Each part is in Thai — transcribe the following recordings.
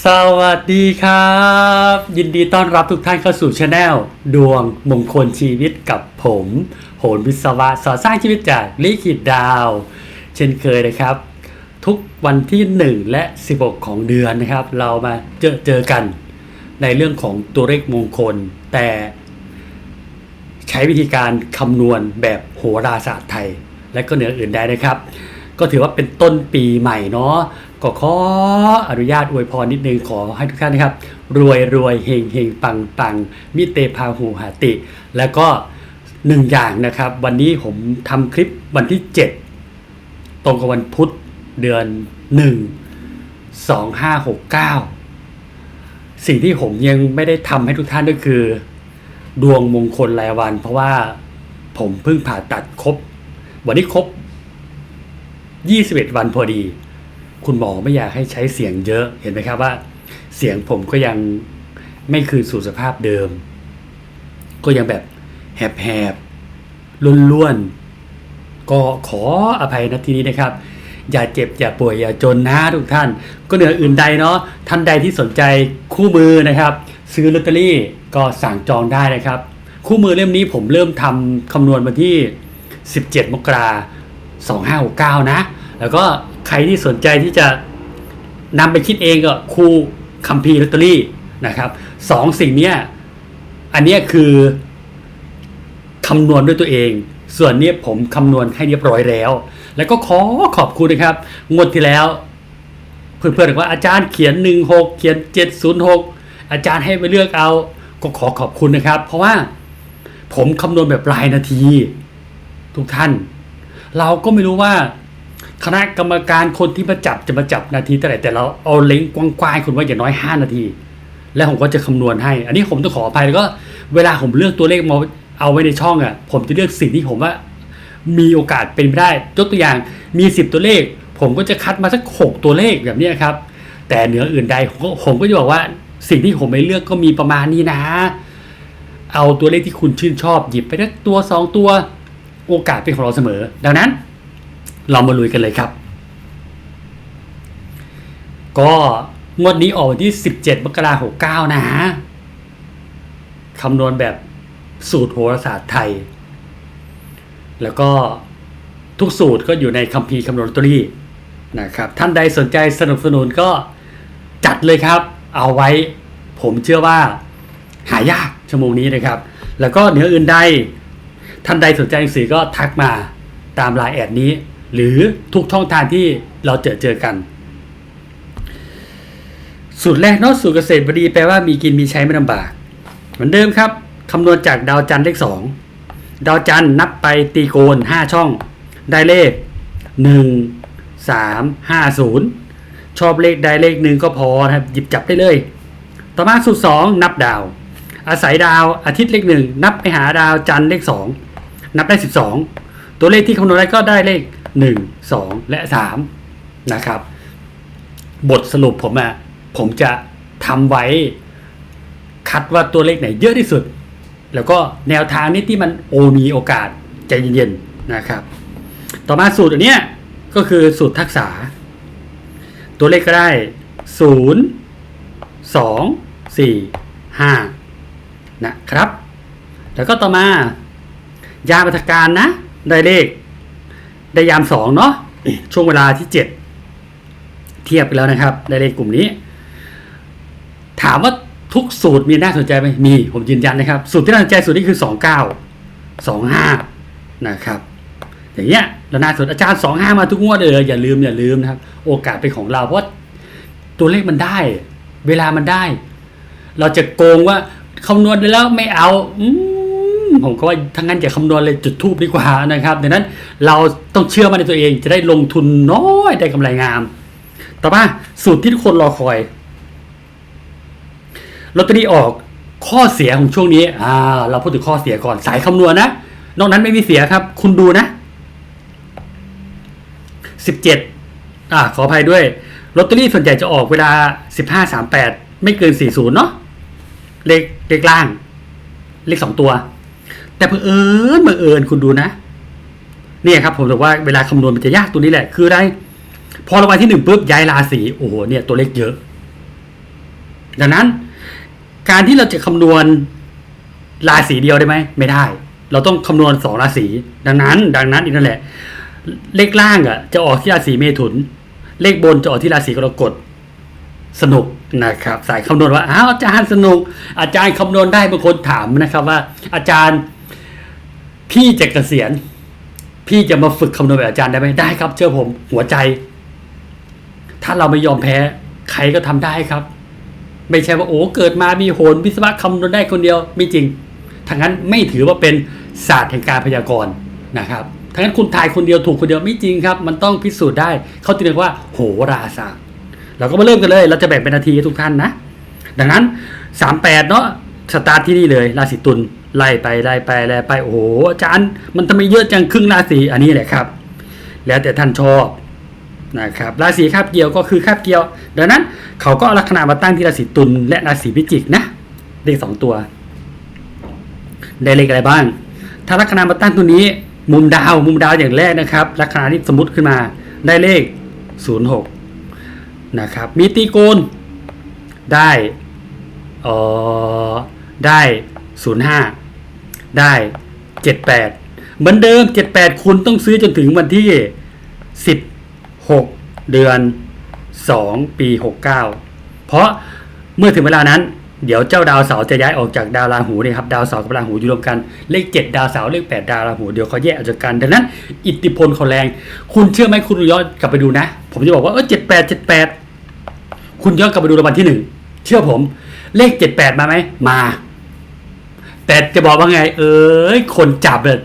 สวัสดีครับ ยินดีต้อนรับทุกท่านเข้าสู่ช anel ดวงมงคลชีวิตกับผม โหนวิศวะสอสร้างชีวิตจากลิขิตดาว เช่นเคยนะครับ ทุกวันที่ 1 และ 16 ของเดือนนะครับ เรามาเจอเจอกันในเรื่องของตัวเลขมงคล แต่ใช้วิธีการคำนวณแบบโหราศาสตร์ไทย และก็เหนืออื่นได้นะครับ ก็ถือว่าเป็นต้นปีใหม่เนาะ ก็ขออนุญาตอวยพรนิดนึงขอให้ทุกท่านนะครับ รวยรวยเฮงเฮงปังปังมิเตพาหูหาติ แล้วก็หนึ่งอย่างนะครับ วันนี้ผมทำคลิปวันที่ 7 ตรงกับวันพุธเดือน 1 2569 สิ่งที่ผมยังไม่ได้ทำให้ทุกท่านก็คือ ดวงมงคลรายวัน เพราะว่าผมเพิ่งผ่าตัดครบ วันนี้ครบ 21 วันพอดี คุณหมอไม่อยากให้ใช้เสียงเยอะเห็นไหมครับว่า เสียงผมก็ยังไม่คืนสู่สภาพเดิม ก็ยังแบบแหบๆล้วนๆ ก็ขออภัยนะทีนี้นะครับ อย่าเจ็บอย่าป่วยอย่าจนนะทุกท่าน ก็เหนืออื่นใดเนาะท่านใดที่สนใจคู่มือนะครับ ซื้อลอตเตอรี่ก็สั่งจองได้นะครับ คู่มือเล่มนี้ผมเริ่มทำคำนวณวันที่ 17 มกราคม2569 นะ แล้วก็ ใครที่สนใจที่จะนำไปคิดเองก็คูคัมภีร์ลอตเตอรี่นะครับสองสิ่งนี้อันนี้คือคำนวณด้วยตัวเอง ส่วนนี้ผมคำนวณให้เรียบร้อยแล้ว แล้วก็ขอขอบคุณนะครับ งวดที่แล้ว เพื่อนๆบอกว่าอาจารย์เขียน 16 เขียน 706 อาจารย์ให้ไปเลือกเอา ก็ขอขอบคุณนะครับ เพราะว่าผมคำนวณแบบรายนาที ทุกท่าน เราก็ไม่รู้ว่า คณะกรรมการคนที่มาจับจะมาจับนาทีเท่าไหร่แต่เราเอาเล้งกว้างๆคุณว่าอย่างน้อย 5 นาที แล้วผมก็จะคำนวณให้ อันนี้ผมต้องขออภัยแล้วก็เวลาผมเลือกตัวเลขมาเอาไว้ในช่องอะผมจะเลือกสิ่งที่ผมว่ามีโอกาสเป็นไปได้ยกตัวอย่างมี 10 ตัวเลข ผมก็จะคัดมาสัก 6 ตัวเลขแบบนี้ครับ แต่เหนืออื่นใดผมก็ผมก็จะบอกว่าสิ่งที่ผมไม่เลือกก็มีประมาณนี้นะ เอาตัวเลขที่คุณชื่นชอบหยิบไปได้ตัว 2 ตัว โอกาสเป็นของเราเสมอ ดังนั้น เรามาลุยกันเลยครับ ก็งวดนี้ออกวันที่ 17มกราคม69นะฮะคำนวณแบบสูตรโหราศาสตร์ไทย แล้วก็ทุกสูตรก็อยู่ในคัมภีร์คำนวณตรีนะครับ ท่านใดสนใจสนับสนุนก็จัดเลยครับ เอาไว้ผมเชื่อว่าหายากชั่วโมงนี้นะครับ แล้วก็เหนืออื่นใด ท่านใดสนใจหนังสือก็ทักมาตามไลน์แอดนี้ หรือทุกช่องทางที่เราเจอเจอกัน สูตรแรกเนาะสูตรเกษตรบดีแปลว่ามีกินมีใช้ไม่ลำบาก เหมือนเดิมครับคำนวณจากดาวจันทร์เลขสองดาวจันทร์นับไปตีโกนห้าช่อง ได้เลขหนึ่งสามห้าศูนย์ชอบเลขใดเลขหนึ่งก็พอนะครับหยิบจับได้เลย ต่อมาสูตรสองนับดาว อาศัยดาวอาทิตย์เลขหนึ่งนับไปหาดาวจันทร์เลขสองนับได้สิบสองตัวเลขที่คำนวณได้ก็ได้เลข หนึ่งสองและสามนะครับ บทสรุปผมอะผมจะทำไว้คัดว่าตัวเลขไหนเยอะที่สุด แล้วก็แนวทางนี้ที่มันโอมีโอกาสใจเย็นๆนะครับ ต่อมาสูตรอันเนี้ยก็คือสูตรทักษะตัวเลขก็ได้ศูนย์สองสี่ห้านะครับ แล้วก็ต่อมา ยามอัฐการนะ ได้เลข ได้ยามสองเนาะช่วงเวลาที่เจ็ดเทียบไปแล้วนะครับได้เลขกลุ่มนี้ ถามว่าทุกสูตรมีน่าสนใจไหมมี ผมยืนยันนะครับ สูตรที่น่าสนใจสุดนี่คือสองเก้าสองห้านะครับ อย่างเงี้ยแล้วน่าสนอาจารย์สองห้ามาทุกงวดเลยอย่าลืมอย่าลืมนะครับ โอกาสเป็นของเรา เพราะตัวเลขมันได้ เวลามันได้ เราจะโกงว่าคำนวณไปแล้วไม่เอา อื ผมก็ว่าทั้งนั้นอย่าคำนวณเลยจุดทูบดีกว่านะครับดังนั้นเราต้องเชื่อมั่นในตัวเองจะได้ลงทุนน้อยได้กำไรงาม ต่อมาสูตรที่ทุกคนรอคอยลอตเตอรี่ออกข้อเสียของช่วงนี้อ่าเราพูดถึงข้อเสียก่อนสายคำนวณนะ นอกนั้นไม่มีเสียครับ คุณดูนะสิบเจ็ดอ่าขออภัยด้วยลอตเตอรี่ส่วนใหญ่จะออกเวลาสิบห้าสามแปดไม่เกินสี่ศูนย์เนาะเลขเลขล่าง เลขสองตัว แต่เอิญเอิญคุณดูนะเนี่ยครับผมบอกว่าเวลาคำนวณมันจะยากตัวนี้แหละ คืออะไร พอรางวัลที่หนึ่งปุ๊บย้ายราศีโอ้โหเนี่ยตัวเลขเยอะ ดังนั้น การที่เราจะคำนวณราศีเดียวได้ไหมไม่ได้ เราต้องคำนวณสองราศีดังนั้น ดังนั้นอีกนั่นแหละ เลขล่างอะ จะออกที่ราศีเมถุน เลขบนจะออกที่ราศีกรกฎสนุกนะครับ สายคำนวณว่าอ้าวอาจารย์สนุก อาจารย์คำนวณได้บางคนถามนะครับว่า อาจารย์ พี่จะเกษียณ พี่จะมาฝึกคำนวณแบบอาจารย์ได้ไหมได้ครับ เชื่อผมหัวใจ ถ้าเราไม่ยอมแพ้ ใครก็ทำได้ครับ ไม่ใช่ว่าโอ้เกิดมามีโหนวิศวะคำนวณได้คนเดียวไม่จริงทั้งนั้นไม่ถือว่าเป็นศาสตร์แห่งการพยากรณ์นะครับทั้งนั้นคุณทายคนเดียวถูกคนเดียวไม่จริงครับ มันต้องพิสูจน์ได้เขาตีเรียกว่า โหราศาสตร์เราก็มาเริ่มกันเลย เราจะแบ่งเป็นนาทีให้ทุกท่านนะ ดังนั้นสามแปดเนาะสตาร์ทที่นี่เลย ราศีตุล ไล่ไปไล่ไปไล่ไปโอ้โหอาจารย์ มันทำไมเยอะจังครึ่งราศีอันนี้แหละครับ แล้วแต่ท่านชอบนะครับราศีคาบเกี่ยวก็คือคาบเกี่ยว ดังนั้นเขาก็ลัคนามาตั้งที่ราศีตุลและราศีพิจิกนะเลขสองตัว ได้เลขอะไรบ้าง ถ้าลัคนามาตั้งตัวนี้มุมดาวมุมดาวอย่างแรกนะครับลัคนาที่สมมติขึ้นมาได้เลข 06นะครับมีตีโกนได้เออได้ 05 ได้ 78 เหมือนเดิม 78 คุณต้องซื้อจนถึงวันที่ 16 เดือน 2 ปี 69 เพราะเมื่อถึงเวลานั้น เดี๋ยวเจ้าดาวเสาจะย้ายออกจากดาวราหูเนี่ยครับดาวเสากับราหูอยู่รวมกันเลข 7 ดาวเสาเลข 8 ดาวราหูเดี๋ยวเขาแยกออกจากกันดังนั้น อิทธิพลเขาแรง คุณเชื่อไหมคุณย้อนกลับไปดูนะ ผมจะบอกว่าเออ78 78คุณย้อนกลับไปดูรางวัลที่หนึ่งเชื่อผม เลข 78 มาไหมมา แต่จะบอกว่าไง เอ้ยคนจับเลย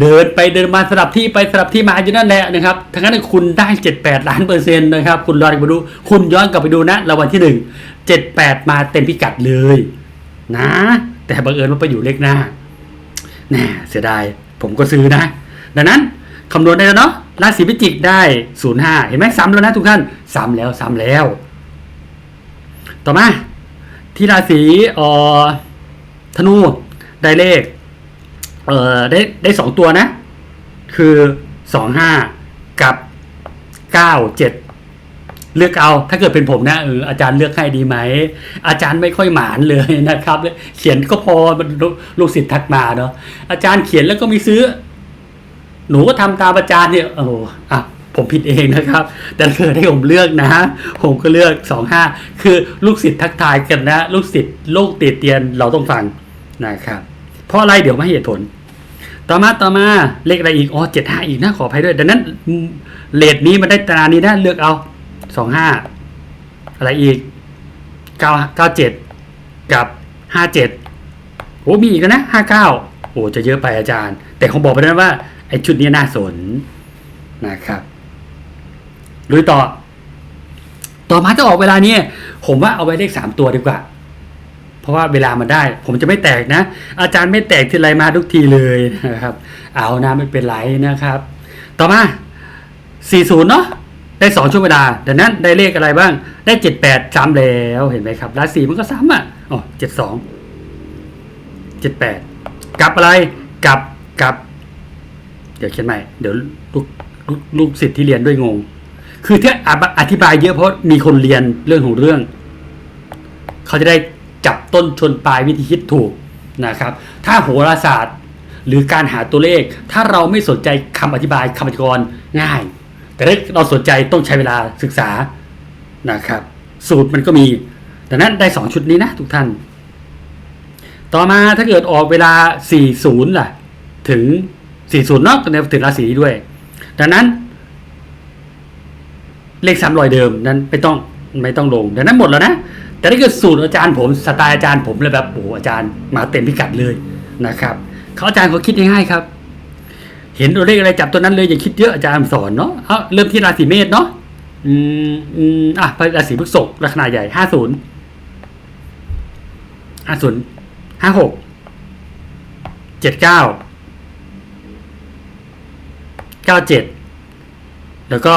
เดินไปเดินมาสลับที่ไปสลับที่มาอยู่นั่นแหละนะครับทั้งนั้นคุณได้ 78 ล้านเปอร์เซ็นต์นะครับ คุณย้อนไปดู คุณย้อนกลับไปดูนะรางวัลที่หนึ่ง78 มาเต็มพิกัดเลย นะ แต่บังเอิญว่าไปอยู่เลขหน้าแน่เสียดาย ผมก็ซื้อนะ ดังนั้นคำนวณได้แล้วเนาะราศีพิจิกได้ 05 เห็นไหมซ้ำแล้วนะทุกท่านซ้ำแล้วซ้ำแล้ว ต่อมาที่ราศีอ่อ ธนูได้เลข เอ่อได้ได้สองตัวนะ คือสองห้ากับเก้าเจ็ดเลือกเอาถ้าเกิดเป็นผมนะเอออาจารย์เลือกให้ดีไหม อาจารย์ไม่ค่อยหมานเลยนะครับ เขียนก็พอมันลูกศิษย์ทักมาเนาะอาจารย์เขียนแล้วก็มีซื้อ หนูก็ทำตามอาจารย์เนี่ยโอ้โหอะผมผิดเองนะครับ แต่เกิดให้ผมเลือกนะ ผมก็เลือกสองห้าคือลูกศิษย์ทักทายกันนะ ลูกศิษย์โลกติดเตียนเราต้องฟัง นะครับเพราะอะไรเดี๋ยวมาให้เหตุผล ต่อมาต่อมาเลขอะไรอีกอ๋อเจ็ดห้าอีกนะขออภัยด้วย ดังนั้นเลทนี้มันได้ตรานี้นะเลือกเอาสองห้าอะไรอีกเก้าเก้าเจ็ดกับห้าเจ็ดโอ้มีอีกนะห้าเก้าโอ้จะเยอะไปอาจารย์ แต่ผมบอกไปแล้วว่าไอ้ชุดนี้น่าสนนะครับลุยต่อ ต่อมาจะออกเวลานี้ผมว่าเอาไว้เลขสามตัวดีกว่า ราะว่าเวลามันได้ ผมจะไม่แตกนะ อาจารย์ไม่แตกทีไรมาทุกทีเลยนะครับ เอานะไม่เป็นไรนะครับ ต่อมา 40 เนาะได้ 2 ช่วงเวลาดังนั้นได้เลขอะไรบ้าง ได้ 78 ซ้ำแล้วเห็นไหมครับราศีมันก็ซ้ำอะอ๋อ72 78กลับอะไรกลับกลับ เดี๋ยวเขียนใหม่ เดี๋ยวลูกลูกลูกศิษย์ที่เรียนด้วยงง คือที่อธิบายเยอะเพราะมีคนเรียนเรื่องของเรื่อง เขาจะได้ จับต้นชนปลายวิธีคิดถูกนะครับ ถ้าโหราศาสตร์หรือการหาตัวเลข ถ้าเราไม่สนใจคำอธิบายคำอธิกรณ์ง่าย แต่ถ้าเราสนใจต้องใช้เวลาศึกษานะครับ สูตรมันก็มีดังนั้นได้ 2 ชุดนี้นะทุกท่าน ต่อมาถ้าเกิดออกเวลา 40ล่ะ ถึง 40เนาะในถึงราศีด้วย ดังนั้น เลขสามรอยเดิมนั้นไม่ต้องไม่ต้องลง ดังนั้นหมดแล้วนะ แต่ถ้าเกิดสูตรอาจารย์ผมสไตล์อาจารย์ผมเลยแบบโอ้อาจารย์มาเต็มพิกัดเลยนะครับเขาอาจารย์เขาคิดง่ายๆครับ เห็นตัวเลขอะไรจับตัวนั้นเลยอย่าคิดเยอะอาจารย์สอนเนาะเอาเริ่มที่ราศีเมษเนาะอืมอืมอะราศีพฤษภลัคนาใหญ่ห้าศูนย์ห้าศูนย์ห้าหกเจ็ดเก้าเก้าเจ็ดแล้วก็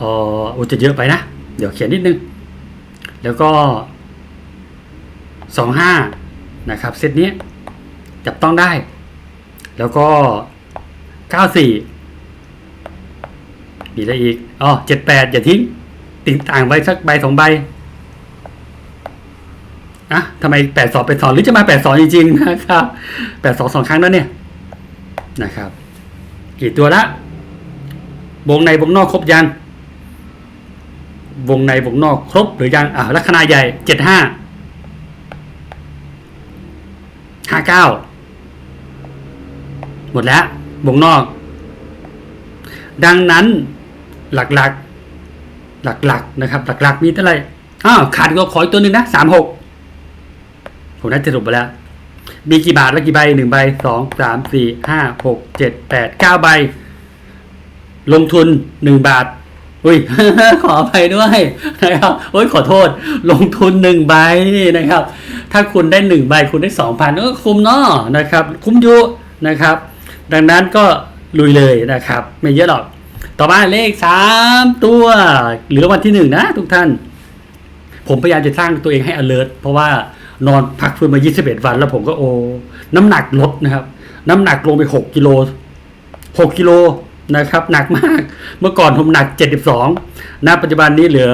ออโอ้จะเยอะไปนะ เดี๋ยวเขียนนิดนึง แล้วก็สองห้านะครับ เซตนี้จับต้องได้ แล้วก็เก้าสี่มีอะไรอีก อ๋อเจ็ดแปดอย่าทิ้ง ติ่งต่างใบสักใบสองใบอะทำไมแปดสองแปสองหรือจะมาแปดสองจริงๆนะครับแปดสองสองครั้งแล้วเนี่ยนะครับ กี่ตัวละวงในวงนอกครบยัง วงในวงนอกครบหรือยังอ่าลัคนาใหญ่เจ็ดห้าห้าเก้าหมดแล้ววงนอก ดังนั้นหลักๆ หลักๆนะครับ หลักๆมีเท่าไหร่อ้าวขาดก็ขออีกตัวหนึ่งนะสามหกผมน่าจะสรุปไปแล้ว มีกี่บาทแล้วกี่ใบหนึ่งใบสองสามสี่ห้าหกเจ็ดแปดเก้าใบ ลงทุนหนึ่งบาท อุ้ย ขออภัยด้วยนะครับโอ้ยขอโทษ ลงทุนหนึ่งใบนะครับ ถ้าคุณได้หนึ่งใบคุณได้สองพันก็คุ้มเนาะนะครับ คุ้มอยู่นะครับ ดังนั้นก็ลุยเลยนะครับ ไม่เยอะหรอก ต่อมาเลขสามตัวเหลือวันที่หนึ่งนะทุกท่าน ผมพยายามจะสร้างตัวเองให้ alert เพราะว่านอนพักฟื้นมา 21 วัน แล้วผมก็โอ้น้ำหนักลดนะครับ น้ำหนักลงไป 6กิโล6กิโล นะครับหนักมากเมื่อก่อนผมหนัก 72ณปัจจุบันนี้เหลือ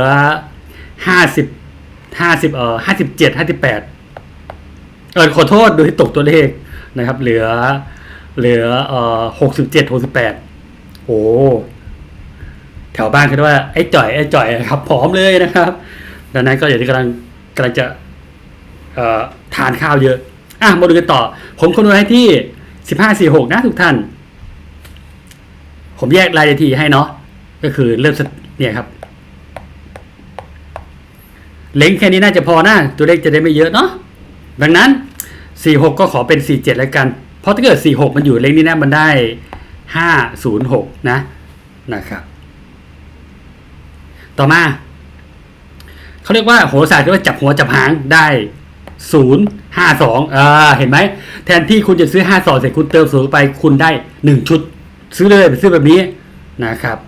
50 50เอ่อ57 58เออขอโทษโดยตกตัวเลขนะครับ เหลือเหลือเอ่อ67 68โอ้แถวบ้านเขาเรียกว่าไอ้จ่อยไอ้จ่อยครับผอมเลยนะครับ ดังนั้นก็อย่างที่กำลังกำลังจะเอ่อทานข้าวเยอะ อะมาดูกันต่อ ผมคำนวณให้ที่สิบห้าสี่หกนะทุกท่าน ผมแยกรายละเอียดให้เนาะก็คือเริ่มสเนี่ยครับ เล็งแค่นี้น่าจะพอนะตัวเลขจะได้ไม่เยอะเนาะดังนั้นสี่หกก็ขอเป็นสี่เจ็ดแล้วกัน เพราะถ้าเกิดสี่หกมันอยู่เล็งนี้นะมันได้ห้าศูนย์หกนะนะครับ ต่อมาเขาเรียกว่าโหราศาสตร์เรียกว่าจับหัวจับหางได้ศูนย์ห้าสองอ่าเห็นไหม แทนที่คุณจะซื้อห้าสองเสร็จคุณเติมศูนย์ไปคุณได้หนึ่งชุด ซื้อเลยไปซื้อแบบนี้นะครับ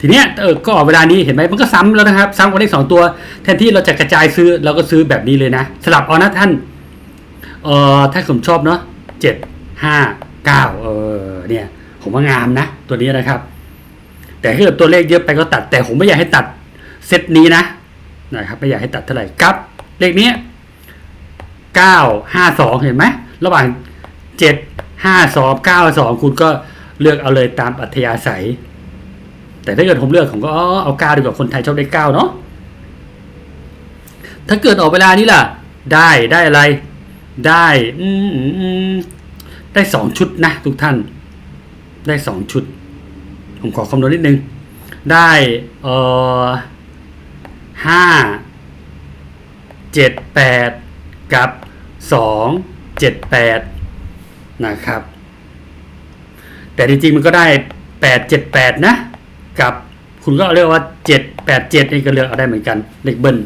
ทีเนี้ยเออก็เวลานี้เห็นไหมมันก็ซ้ำแล้วนะครับซ้ำกับเลขสองตัว แทนที่เราจะกระจายซื้อเราก็ซื้อแบบนี้เลยนะ สลับเอานะท่านเออถ้าผมชอบเนาะเจ็ดห้าเก้าเออเนี่ย ผมว่างามนะ ตัวนี้นะครับ แต่ถ้าเกิดตัวเลขเยอะไปก็ตัด แต่ผมไม่อยากให้ตัดเซตนี้นะนะครับไม่อยากให้ตัดเท่าไหร่ครับ เลขนี้เก้าห้าสองเห็นไหมระหว่างเจ็ดห้าสองเก้าสองคุณก็ เลือกเอาเลยตามอัธยาศัย แต่ถ้าเกิดผมเลือกผมก็อเอาเก้าดีกว่าคนไทยชอบเลขเก้าเนาะถ้าเกิดออกเวลานี้ล่ะ ได้ได้อะไร ได้อืมอืมอืมได้สองชุดนะทุกท่าน ได้สองชุด ผมขอคำนวณนิดนึง ได้เอ่อห้าเจ็ดแปดกับสองเจ็ดแปดนะครับ แต่จริงๆมันก็ได้แปดเจ็ดแปดนะ กับคุณก็เรียกว่าเจ็ดแปดเจ็ดนี่ก็เลือกเอาได้เหมือนกันเลขเบิ้ล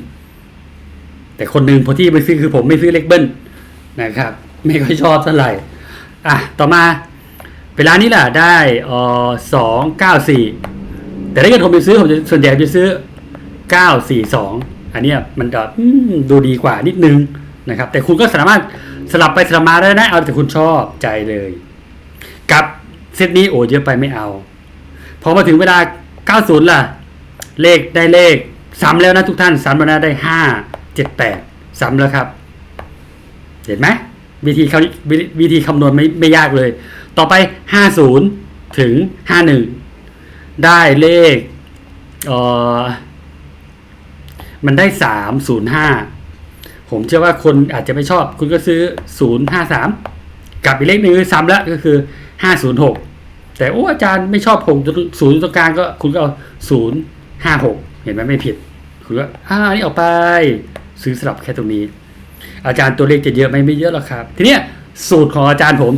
แต่คนหนึ่งพอที่ไม่ซื้อคือผมไม่ซื้อเลขเบิ้ลนะครับ ไม่ค่อยชอบเท่าไหร่อะต่อมาเวลานี้แหละได้เออสองเก้าสี่แต่ถ้าเกิดผมไปซื้อผมจะส่วนใหญ่จะซื้อเก้าสี่สองอันนี้มันจะดูดีกว่านิดนึงนะครับ แต่คุณก็สามารถสลับไปสลับมาได้นะเอาแต่คุณชอบใจเลย กับ เซตนี้โอ้เยอะไปไม่เอา พอมาถึงเวลา 90 ล่ะ เลขได้เลขซ้ำแล้วนะทุกท่านซ้ำแล้วนะได้ 5 7 8ซ้ำแล้วครับ เห็นไหมวิธีเขาวิวิธีคำนวณไม่ไม่ยากเลย ต่อไป 50 ถึง 51 ได้เลขเออมันได้ 305 ผมเชื่อว่าคนอาจจะไม่ชอบ คุณก็ซื้อ 053 กับอีกเลขหนึ่งซ้ำแล้วก็คือ506แต่โอ้อาจารย์ไม่ชอบผมศูนย์ตรงกลางก็คุณก็เอา056เห็นไหมไม่ผิด คุณก็อ่านี่ออกไปซื้อสลับแค่ตรงนี้ อาจารย์ตัวเลขจะเยอะไหมไม่เยอะหรอกครับ ทีเนี้ยสูตรของอาจารย์ผม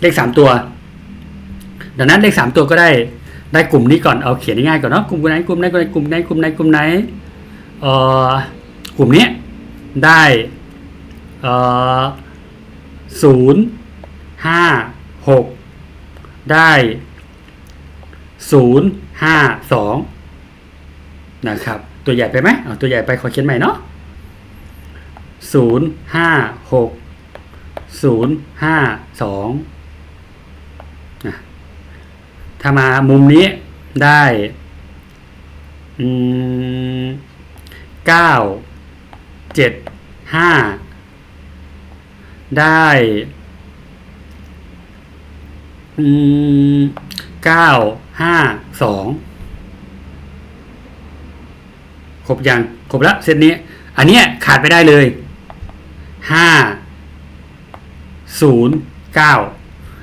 เลขสามตัว ดังนั้นเลขสามตัวก็ได้ได้กลุ่มนี้ก่อนเอาเขียนง่ายๆก่อนเนาะกลุ่มไหนกลุ่มไหนกลุ่มไหนกลุ่มไหนกลุ่มไหนเอ่อกลุ่มนี้ได้เอ่อ ศูนย์ห้าหกได้ศูนย์ห้าสองนะครับ ตัวใหญ่ไปไหมเอาตัวใหญ่ไปขอเขียนใหม่เนาะศูนย์ห้าหกศูนย์ห้าสองถ้ามามุมนี้ได้เก้าเจ็ดห้า ได้เก้าห้าสองครบยังครบแล้วเซตนี้ อันเนี้ยขาดไม่ได้เลยห้าศูนย์เก้า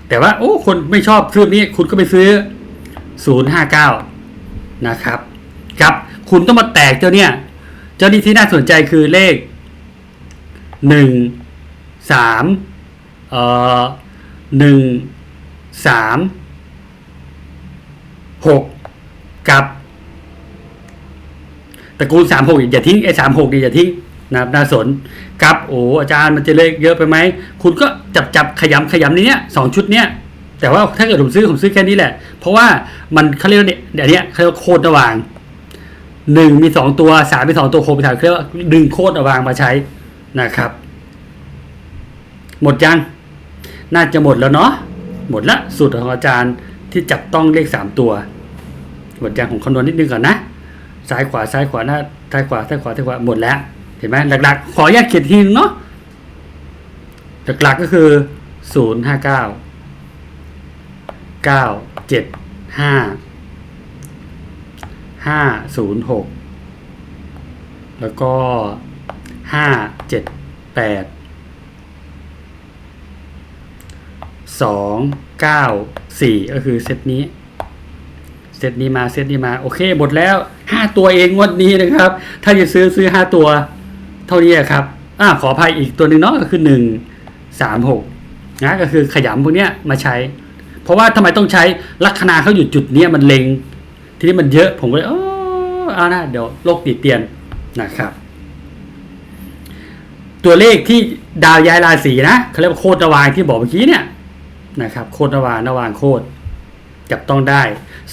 แต่ว่า โอ้ คนไม่ชอบซื้อนี้ คุณก็ไปซื้อศูนย์ห้าเก้านะครับ ครับ คุณต้องมาแตกเจ้าเนี่ย เจ้านี้ที่น่าสนใจคือเลขหนึ่ง สามเอ่อหนึ่งสามหกกับตระกูลสามหกอย่าทิ้งไอ้สามหกนี่อย่าทิ้งนะครับน่าสนกับโอ้อาจารย์มันจะเลขเยอะไปไหมคุณก็จับจับขยำขยำในเนี้ยสองชุดเนี้ยแต่ว่าถ้าเกิดผมซื้อผมซื้อแค่นี้แหละ เพราะว่ามันเขาเรียกเนี่ยเดี๋ยวนี้เขาเรียกโคตรระหว่างหนึ่งมีสองตัวสามมีสองตัวโคไปถ่ายเขาเรียกว่าดึงโคตรระหว่างมาใช้นะครับ หมดยัง น่าจะหมดแล้วเนาะหมดละสูตรของอาจารย์ที่จับต้องเลขสามตัว หมดยังของคำนวณนิดนึงก่อนนะ ซ้ายขวาซ้ายขวาหน้าซ้ายขวาซ้ายขวาซ้ายขวาหมดแล้ว เห็นไหมหลักๆ ขอแยกเขียนทีนึงเนาะหลักๆก็คือศูนย์ห้าเก้าเก้าเจ็ดห้าห้าศูนย์หกแล้วก็ห้าเจ็ดแปด สองเก้าสี่ก็คือเซตนี้ เซตนี้มาเซตนี้มา โอเคหมดแล้วห้าตัวเองงวดนี้นะครับ ถ้าจะซื้อซื้อห้าตัว เท่านี้ครับอ่าขออภัยอีกตัวหนึ่งเนาะก็คือหนึ่งสามหกนะก็คือขยำพวกเนี้ยมาใช้ เพราะว่าทำไมต้องใช้ลัคนาเขาอยู่จุดเนี้ยมันเล็ง ทีนี้มันเยอะผมก็เลยเออเอานะเดี๋ยวโลกติดเตียนนะครับ ตัวเลขที่ดาวย้ายราศีนะเขาเรียกว่าโคตรวางที่บอกเมื่อกี้เนี่ย นะครับโคตรระวางระวางโคตรจับต้องได้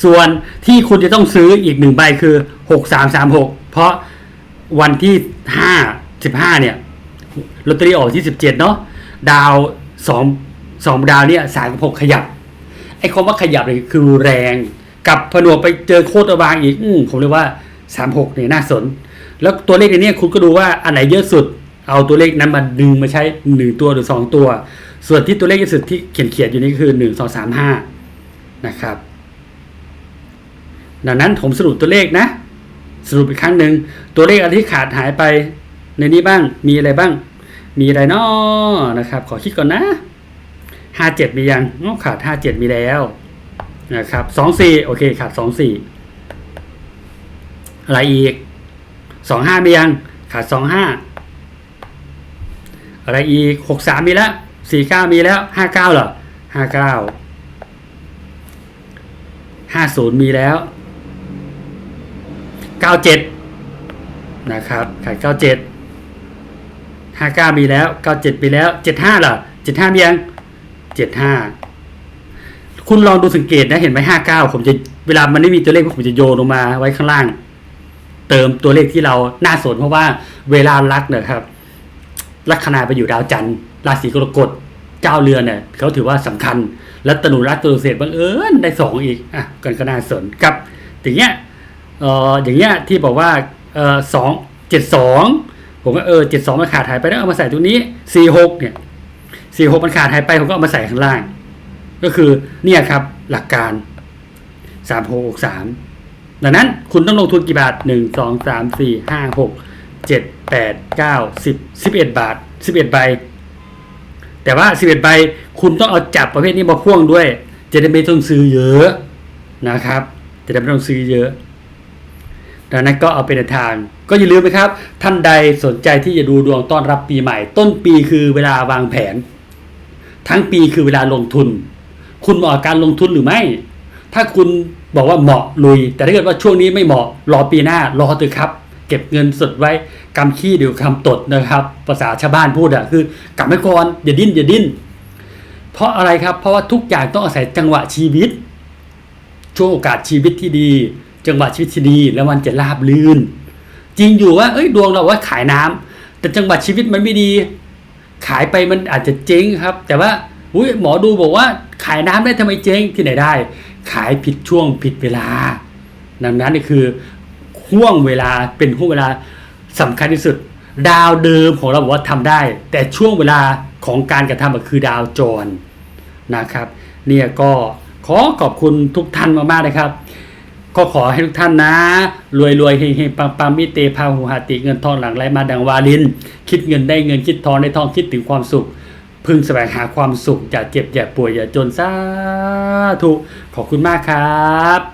ส่วนที่คุณจะต้องซื้ออีกหนึ่งใบคือหกสามสามหกเพราะวันที่ห้าสิบห้าเนี่ยลอตเตอรี่ออกที่สิบเจ็ดเนาะดาวสองสองดาวเนี่ยสามกับหกขยับไอ้คำว่าขยับเลยคือแรงกับผนวกไปเจอโคตรวางอีกอมผมเรียกว่าสามหกเนี่ยน่าสน แล้วตัวเลขในนี้คุณก็ดูว่าอันไหนเยอะสุด เอาตัวเลขนั้นมาดึงมาใช้หนึ่งตัวหรือสองตัว ส่วนที่ตัวเลขเยอะสุดที่เขียนเขียนๆอยู่นี่คือหนึ่งสองสามห้านะครับ ดังนั้นผมสรุปตัวเลขนะ สรุปอีกครั้งหนึ่งตัวเลขอะไรที่ขาดหายไปในนี้บ้างมีอะไรบ้าง มีอะไรนาะนะครับ ขอคิดก่อนนะห้าเจ็ดมียังขาดห้าเจ็ดมีแล้วนะครับสองสี่โอเคขาดสองสี่อะไรอีกสองห้ามียัง ขาดสองห้าอะไรอีกหกสามมีแล้ว สี่เก้ามีแล้วห้าเก้าเหรอห้าเก้าห้าศูนย์มีแล้วเก้าเจ็ดนะครับขาดเก้าเจ็ดห้าเก้ามีแล้วเก้าเจ็ดมีแล้วเจ็ดห้าเหรอเจ็ดห้ามียังเจ็ดห้าคุณลองดูสังเกตนะเห็นไหมห้าเก้าผมจะเวลามันไม่มีตัวเลขผมจะโยนลงมาไว้ข้างล่าง เติมตัวเลขที่เราน่าสนเพราะว่าเวลารักเนี่ยครับลัคนาไปอยู่ดาวจันทร์ ราศีกรกฎเจ้าเรือเนี่ยเขาถือว่าสำคัญ แล้วตนุรักตัวเศษบังเอิญได้สองอีกอะกันก็น่าสนกับอย่างเงี้ยเอออย่างเงี้ยที่บอกว่าเออสองเจ็ดสองผมก็เออเจ็ดสองมันขาดหายไปแล้วเอามาใส่ตรงนี้สี่หกเนี่ยสี่หกมันขาดหายไปผมก็เอามาใส่ข้างล่าง ก็คือเนี่ยครับหลักการสามหกสามดังนั้นคุณต้องลงทุนกี่บาทหนึ่งสองสามสี่ห้าหกเจ็ดแปดเก้าสิบสิบเอ็ดบาทสิบเอ็ดใบ แต่ว่าสิบเอ็ดใบคุณต้องเอาจับประเภทนี้มาพ่วงด้วย จะได้ไม่ต้องซื้อเยอะนะครับ จะได้ไม่ต้องซื้อเยอะ ดังนั้นก็เอาเป็นแนทาง ก็อย่าลืมนะครับ ท่านใดสนใจที่จะดูดวงต้อนรับปีใหม่ ต้นปีคือเวลาวางแผน ทั้งปีคือเวลาลงทุน คุณเหมาะการลงทุนหรือไม่ ถ้าคุณบอกว่าเหมาะลุย แต่ถ้าเกิดว่าช่วงนี้ไม่เหมาะรอปีหน้ารอเถอะครับ เก็บเงินสดไว้กำขี้เดี๋ยวคำตดนะครับ ภาษาชาวบ้านพูดอะคือกำไว้ก่อนอย่าดิ้นอย่าดิ้น เพราะอะไรครับ เพราะว่าทุกอย่างต้องอาศัยจังหวะชีวิต ช่วงโอกาสชีวิตที่ดี จังหวะชีวิตที่ดีแล้วมันจะราบลื่น จริงอยู่ว่าเอ้ยดวงเราว่าขายน้ำแต่จังหวะชีวิตมันไม่ดี ขายไปมันอาจจะเจ๊งครับ แต่ว่าอุ้ยหมอดูบอกว่าขายน้ำได้ทำไมเจ๊งที่ไหนได้ ขายผิดช่วงผิดเวลาดังนั้นนี่คือ ห่วงเวลาเป็นห่วงเวลาสำคัญที่สุด ดาวเดิมของเราบอกว่าทำได้ แต่ช่วงเวลาของการกระทำก็คือดาวจรนะครับ เนี่ยก็ขอขอบคุณทุกท่านมากๆนะครับ ก็ขอให้ทุกท่านนะ รวยรวยๆเฮงๆปังปังมิเตพาหูหาติเงินทองหลังไหลมาดังวาลิน คิดเงินได้เงินคิดทองได้ทองคิดถึงความสุข พึงแสวงหาความสุขอย่าเจ็บอย่าป่วยอย่าจนสาธุขอบคุณมากครับ